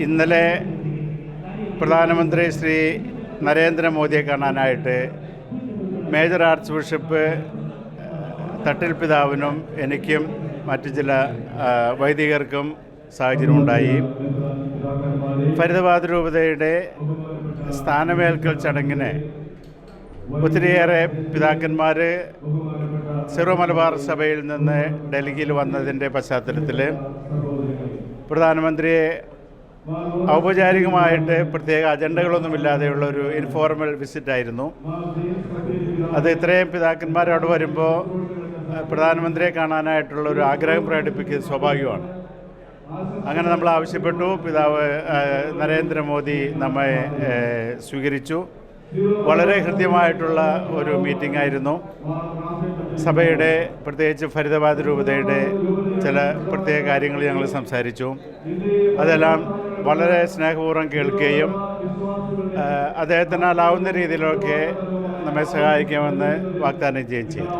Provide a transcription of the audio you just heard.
ഇന്നലെ പ്രധാനമന്ത്രി ശ്രീ നരേന്ദ്രമോദിയെ കാണാനായിട്ട് മേജർ ആർച്ച് ബിഷപ്പ് തട്ടിൽ പിതാവിനും എനിക്കും മറ്റു ചില വൈദികർക്കും സാഹചര്യമുണ്ടായി ഫരിദബാദ് രൂപതയുടെ സ്ഥാനമേൽക്കൽ ചടങ്ങിന് ഒത്തിരിയേറെ പിതാക്കന്മാർ സിറോ മലബാർ സഭയിൽ നിന്ന് ഡൽഹിയിൽ വന്നതിന്റെ പശ്ചാത്തലത്തിൽ പ്രധാനമന്ത്രിയെ ഔപചാരികമായിട്ട് പ്രത്യേക അജണ്ടകളൊന്നുമില്ലാതെയുള്ള ഒരു ഇൻഫോർമൽ വിസിറ്റായിരുന്നു അത് ഇത്രയും അവിടെ വരുമ്പോൾ പ്രധാനമന്ത്രിയെ കാണാനായിട്ടുള്ള ഒരു ആഗ്രഹം പ്രകടിപ്പിക്കുന്നത് സ്വാഭാവികമാണ്. അങ്ങനെ നമ്മൾ ആവശ്യപ്പെട്ടു. പിതാവ് നരേന്ദ്രമോദി നമ്മെ സ്വീകരിച്ചു. വളരെ ഹൃദ്യമായിട്ടുള്ള ഒരു മീറ്റിംഗ് ആയിരുന്നു. സഭയുടെ പ്രത്യേകിച്ച് ഫരീദാബാദ് രൂപതയുടെ ചില പ്രത്യേക കാര്യങ്ങൾ ഞങ്ങൾ സംസാരിച്ചു. അതെല്ലാം വളരെ സ്നേഹപൂർവം കേൾക്കുകയും അദ്ദേഹത്തിനാലാവുന്ന രീതിയിലൊക്കെ നമ്മെ സഹായിക്കുമെന്ന് വാഗ്ദാനം ചെയ്യുകയും ചെയ്തു.